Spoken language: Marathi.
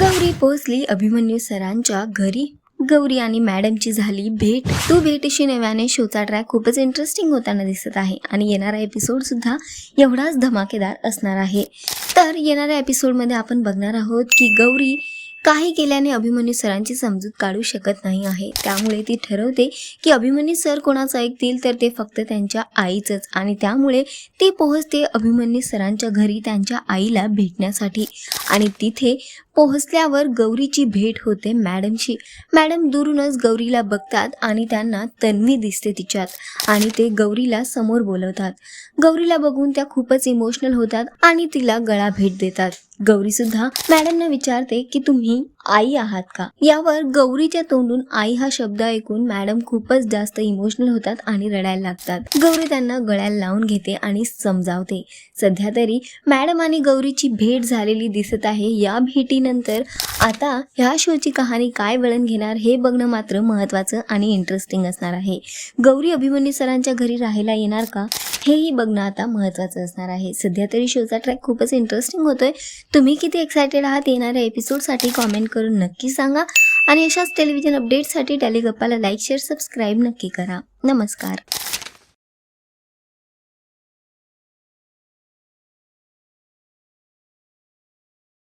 गौरी पोहोचली अभिमन्यू सरांच्या घरी. गौरी आणि मॅडमची झाली भेट. तू भेटीशी नव्याने शोचा ट्रॅक खूपच इंटरेस्टिंग होताना दिसत आहे आणि येणारा एपिसोड सुद्धा एवढाच धमाकेदार असणार आहे. तर येणाऱ्या एपिसोडमध्ये आपण बघणार आहोत की गौरी काही केल्याने अभिमन्यू सरांची समजूत काढू शकत नाही आहे. त्यामुळे ती ठरवते की अभिमन्यू सर कोणाचं ऐकतील तर ते फक्त त्यांच्या आईचंच आणि त्यामुळे ती पोहोचते अभिमन्यू सरांच्या घरी त्यांच्या आईला भेटण्यासाठी. आणि तिथे पोहोचल्यावर गौरीची भेट होते मॅडमशी. मॅडम दुरूनच गौरीला बघतात आणि त्यांना तन्वी दिसते तिच्यात आणि ते गौरीला समोर बोलवतात. गौरीला बघून त्या खूपच इमोशनल होतात आणि तिला गळा भेट देतात. गौरी सुद्धा मॅडमना विचारते की तुम्ही आई आहात का? यावर गौरीच्या तोंडून आई हा शब्द ऐकून मॅडम खूपच जास्त इमोशनल होतात आणि रडायला लागतात. गौरी त्यांना गळ्याला लावून घेते आणि समजावते. सध्या तरी मॅडम आणि गौरीची भेट झालेली दिसत आहे. या भेटीनंतर आता ह्या शोची कहाणी काय वळण घेणार हे बघणं मात्र महत्त्वाचं आणि इंटरेस्टिंग असणार आहे. गौरी अभिमन्यू सरांच्या घरी राहायला येणार का? हेही बघणं आता महत्त्वाचं असणार आहे. सध्या तरी शोचा ट्रॅक खूपच इंटरेस्टिंग होतोय. तुम्ही किती एक्सायटेड आहात येणाऱ्या एपिसोडसाठी कॉमेंट करून नक्की सांगा. आणि अशाच टेलिव्हिजन अपडेटसाठी टेलिगप्पाला लाईक शेअर सबस्क्राईब नक्की करा. नमस्कार.